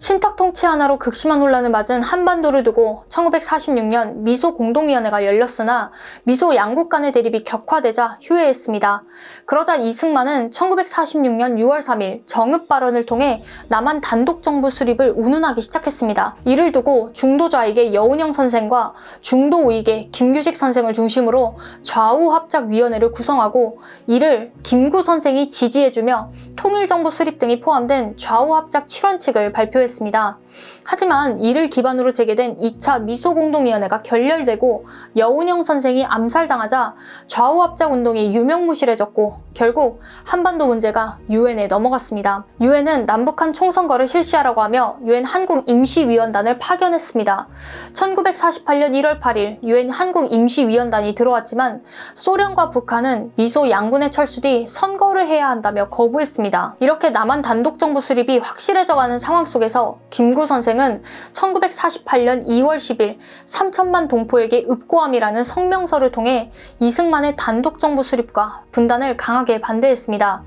신탁 통치 하나로 극심한 혼란을 맞은 한반도를 두고 1946년 미소 공동위원회가 열렸으나 미소 양국 간의 대립이 격화되자 휴회했습니다. 그러자 이승만은 1946년 6월 3일 정읍 발언을 통해 남한 단독 정부 수립을 운운하기 시작했습니다. 이를 두고 중도 좌익의 여운형 선생과 중도 우익의 김규식 선생을 중심으로 좌우 합작 위원회를 구성하고 이를 김구 선생이 지지해주며 통일 정부 수립 등이 포함된 좌우 합작 7원칙을 발표했습니다. 하지만 이를 기반으로 재개된 2차 미소공동위원회가 결렬되고 여운형 선생이 암살당하자 좌우 합작 운동이 유명무실해졌고 결국 한반도 문제가 유엔에 넘어갔습니다. 유엔은 남북한 총선거를 실시하라고 하며 유엔 한국 임시위원단을 파견했습니다. 1948년 1월 8일 유엔 한국 임시위원단이 들어왔지만 소련과 북한은 미소 양군의 철수 뒤 선거를 해야 한다며 거부했습니다. 이렇게 남한 단독 정부 수립이 확실해져가는 상황 속에서 김구 선생은 1948년 2월 10일 3천만 동포에게 읍고함이라는 성명서를 통해 이승만의 단독 정부 수립과 분단을 강하게 반대했습니다.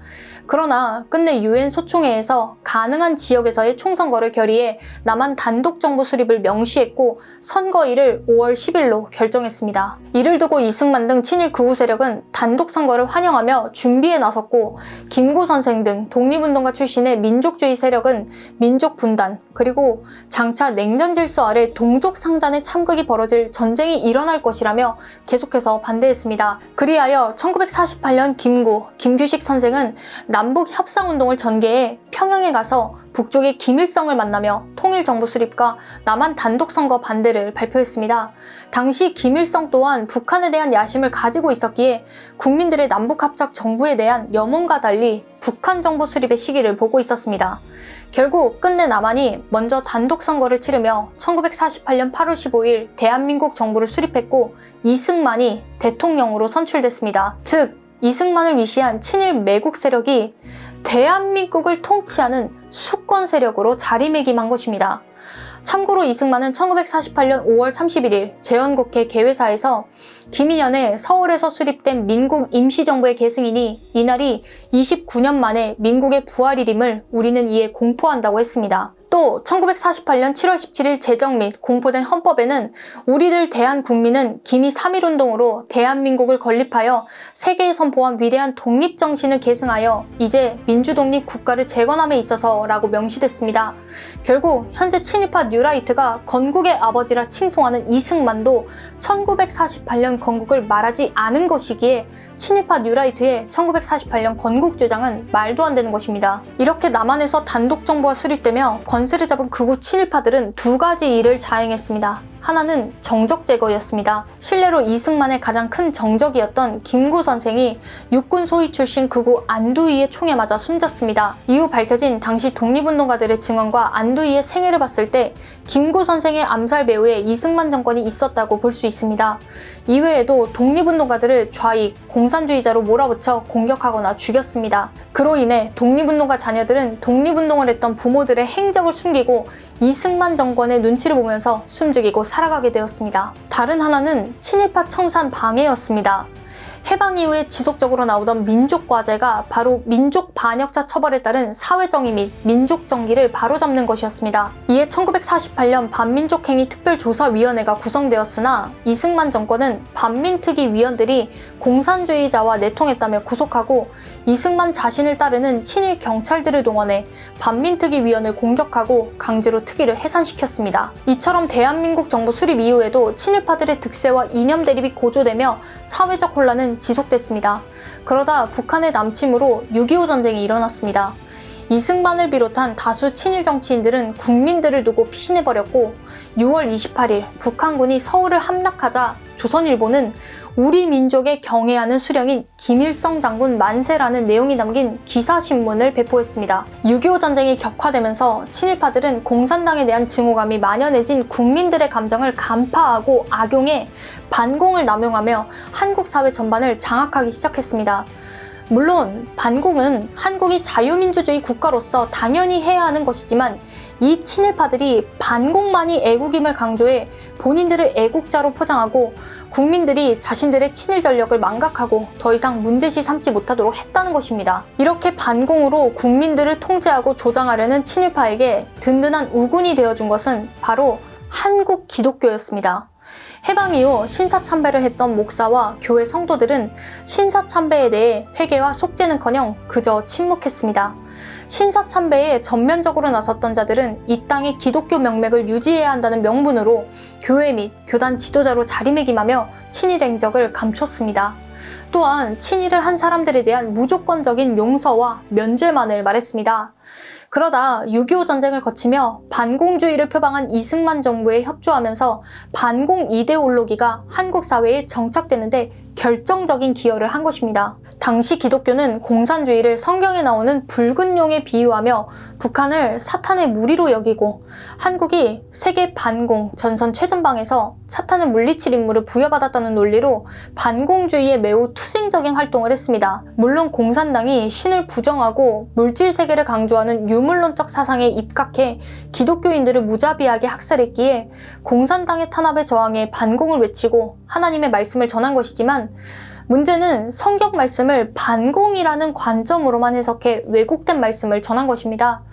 그러나 끝내 유엔 소총회에서 가능한 지역에서의 총선거를 결의해 남한 단독 정부 수립을 명시했고 선거일을 5월 10일로 결정했습니다. 이를 두고 이승만 등 친일 극우 세력은 단독 선거를 환영하며 준비에 나섰고 김구 선생 등 독립운동가 출신의 민족주의 세력은 민족 분단 그리고 장차 냉전 질서 아래 동족 상잔의 참극이 벌어질 전쟁이 일어날 것이라며 계속해서 반대했습니다. 그리하여 1948년 김구, 김규식 선생은 남북 협상운동을 전개해 평양에 가서 북쪽의 김일성을 만나며 통일정부 수립과 남한 단독선거 반대를 발표했습니다. 당시 김일성 또한 북한에 대한 야심을 가지고 있었기에 국민들의 남북합작 정부에 대한 염원과 달리 북한 정부 수립의 시기를 보고 있었습니다. 결국 끝내 남한이 먼저 단독 선거를 치르며 1948년 8월 15일 대한민국 정부를 수립했고 이승만이 대통령으로 선출됐습니다. 즉 이승만을 위시한 친일 매국 세력이 대한민국을 통치하는 수권 세력으로 자리매김한 것입니다. 참고로 이승만은 1948년 5월 31일 재헌국회 개회사에서 김인현의 서울에서 수립된 민국 임시정부의 계승이니 이날이 29년 만에 민국의 부활일임을 우리는 이에 공포한다고 했습니다. 또 1948년 7월 17일 제정 및 공포된 헌법에는 우리들 대한 국민은 기미 3.1운동으로 대한민국을 건립하여 세계에 선포한 위대한 독립정신을 계승하여 이제 민주독립 국가를 재건함에 있어서 라고 명시됐습니다. 결국 현재 친일파 뉴라이트가 건국의 아버지라 칭송하는 이승만도 1948년 건국을 말하지 않은 것이기에 친일파 뉴라이트의 1948년 건국 주장은 말도 안 되는 것입니다. 이렇게 남한에서 단독 정부가 수립되며 권세를 잡은 극우 친일파들은 두 가지 일을 자행했습니다. 하나는 정적 제거였습니다. 실례로 이승만의 가장 큰 정적이었던 김구 선생이 육군 소위 출신 극우 안두희의 총에 맞아 숨졌습니다. 이후 밝혀진 당시 독립운동가들의 증언과 안두희의 생애를 봤을 때 김구 선생의 암살 배후에 이승만 정권이 있었다고 볼 수 있습니다. 이외에도 독립운동가들을 좌익, 공산주의자로 몰아붙여 공격하거나 죽였습니다. 그로 인해 독립운동가 자녀들은 독립운동을 했던 부모들의 행적을 숨기고 이승만 정권의 눈치를 보면서 숨죽이고 살아가게 되었습니다. 다른 하나는 친일파 청산 방해였습니다. 해방 이후에 지속적으로 나오던 민족과제가 바로 민족 반역자 처벌에 따른 사회정의 및 민족정기를 바로잡는 것이었습니다. 이에 1948년 반민족행위 특별조사위원회가 구성되었으나 이승만 정권은 반민특위 위원들이 공산주의자와 내통했다며 구속하고 이승만 자신을 따르는 친일 경찰들을 동원해 반민특위 위원을 공격하고 강제로 특위를 해산시켰습니다. 이처럼 대한민국 정부 수립 이후에도 친일파들의 득세와 이념 대립이 고조되며 사회적 혼란은 지속됐습니다. 그러다 북한의 남침으로 6.25 전쟁이 일어났습니다. 이승만을 비롯한 다수 친일 정치인들은 국민들을 두고 피신해버렸고 6월 28일 북한군이 서울을 함락하자 조선일보는 우리 민족의 경애하는 수령인 김일성 장군 만세라는 내용이 담긴 기사신문을 배포했습니다. 6.25 전쟁이 격화되면서 친일파들은 공산당에 대한 증오감이 만연해진 국민들의 감정을 간파하고 악용해 반공을 남용하며 한국 사회 전반을 장악하기 시작했습니다. 물론 반공은 한국이 자유민주주의 국가로서 당연히 해야 하는 것이지만 이 친일파들이 반공만이 애국임을 강조해 본인들을 애국자로 포장하고 국민들이 자신들의 친일 전력을 망각하고 더 이상 문제시 삼지 못하도록 했다는 것입니다. 이렇게 반공으로 국민들을 통제하고 조장하려는 친일파에게 든든한 우군이 되어준 것은 바로 한국 기독교였습니다. 해방 이후 신사참배를 했던 목사와 교회 성도들은 신사참배에 대해 회개와 속죄는커녕 그저 침묵했습니다. 신사 참배에 전면적으로 나섰던 자들은 이 땅의 기독교 명맥을 유지해야 한다는 명분으로 교회 및 교단 지도자로 자리매김하며 친일 행적을 감췄습니다. 또한 친일을 한 사람들에 대한 무조건적인 용서와 면죄만을 말했습니다. 그러다 6.25 전쟁을 거치며 반공주의를 표방한 이승만 정부에 협조하면서 반공 이데올로기가 한국 사회에 정착되는데 결정적인 기여를 한 것입니다. 당시 기독교는 공산주의를 성경에 나오는 붉은 용에 비유하며 북한을 사탄의 무리로 여기고 한국이 세계 반공 전선 최전방에서 사탄을 물리칠 임무를 부여받았다는 논리로 반공주의에 매우 투쟁적인 활동을 했습니다. 물론 공산당이 신을 부정하고 물질 세계를 강조하는 유물론적 사상에 입각해 기독교인들을 무자비하게 학살했기에 공산당의 탄압에 저항해 반공을 외치고 하나님의 말씀을 전한 것이지만 문제는 성경 말씀을 반공이라는 관점으로만 해석해 왜곡된 말씀을 전한 것입니다.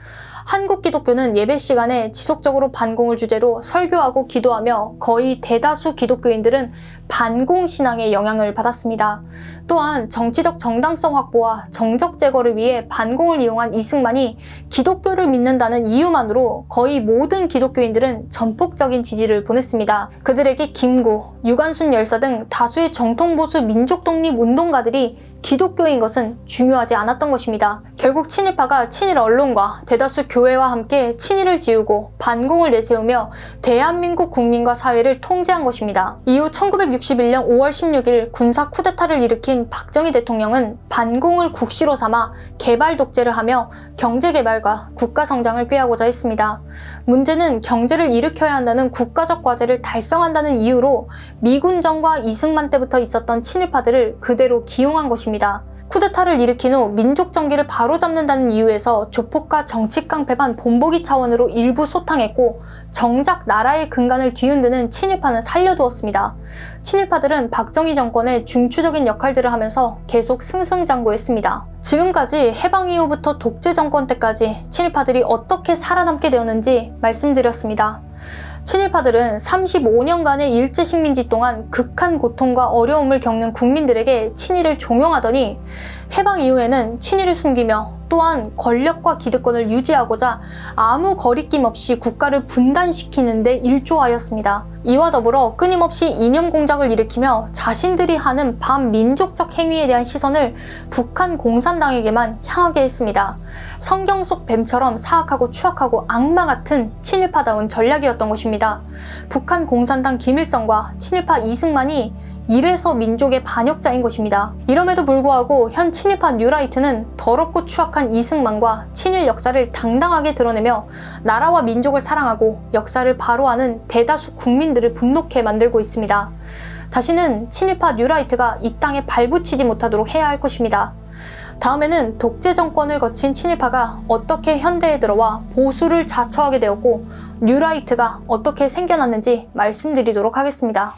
한국 기독교는 예배 시간에 지속적으로 반공을 주제로 설교하고 기도하며 거의 대다수 기독교인들은 반공 신앙의 영향을 받았습니다. 또한 정치적 정당성 확보와 정적 제거를 위해 반공을 이용한 이승만이 기독교를 믿는다는 이유만으로 거의 모든 기독교인들은 전폭적인 지지를 보냈습니다. 그들에게 김구, 유관순 열사 등 다수의 정통보수 민족 독립 운동가들이 기독교인 것은 중요하지 않았던 것입니다. 결국 친일파가 친일 언론과 대다수 교회와 함께 친일을 지우고 반공을 내세우며 대한민국 국민과 사회를 통제한 것입니다. 이후 1961년 5월 16일 군사 쿠데타를 일으킨 박정희 대통령은 반공을 국시로 삼아 개발 독재를 하며 경제 개발과 국가 성장을 꾀하고자 했습니다. 문제는 경제를 일으켜야 한다는 국가적 과제를 달성한다는 이유로 미군정과 이승만 때부터 있었던 친일파들을 그대로 기용한 것입니다. 것입니다. 쿠데타를 일으킨 후 민족 정기를 바로잡는다는 이유에서 조폭과 정치 깡패반 본보기 차원으로 일부 소탕했고 정작 나라의 근간을 뒤흔드는 친일파는 살려두었습니다. 친일파들은 박정희 정권의 중추적인 역할들을 하면서 계속 승승장구했습니다. 지금까지 해방 이후부터 독재 정권 때까지 친일파들이 어떻게 살아남게 되었는지 말씀드렸습니다. 친일파들은 35년간의 일제 식민지 동안 극한 고통과 어려움을 겪는 국민들에게 친일을 종용하더니 해방 이후에는 친일을 숨기며 또한 권력과 기득권을 유지하고자 아무 거리낌 없이 국가를 분단시키는 데 일조하였습니다. 이와 더불어 끊임없이 이념 공작을 일으키며 자신들이 하는 반민족적 행위에 대한 시선을 북한 공산당에게만 향하게 했습니다. 성경 속 뱀처럼 사악하고 추악하고 악마 같은 친일파다운 전략이었던 것입 니다. 북한 공산당 김일성과 친일파 이승만이 이래서 민족의 반역자인 것입니다. 이럼에도 불구하고 현 친일파 뉴라이트는 더럽고 추악한 이승만과 친일 역사를 당당하게 드러내며 나라와 민족을 사랑하고 역사를 바로하는 대다수 국민들을 분노케 만들고 있습니다. 다시는 친일파 뉴라이트가 이 땅에 발붙이지 못하도록 해야 할 것입니다. 다음에는 독재 정권을 거친 친일파가 어떻게 현대에 들어와 보수를 자처하게 되었고 뉴라이트가 어떻게 생겨났는지 말씀드리도록 하겠습니다.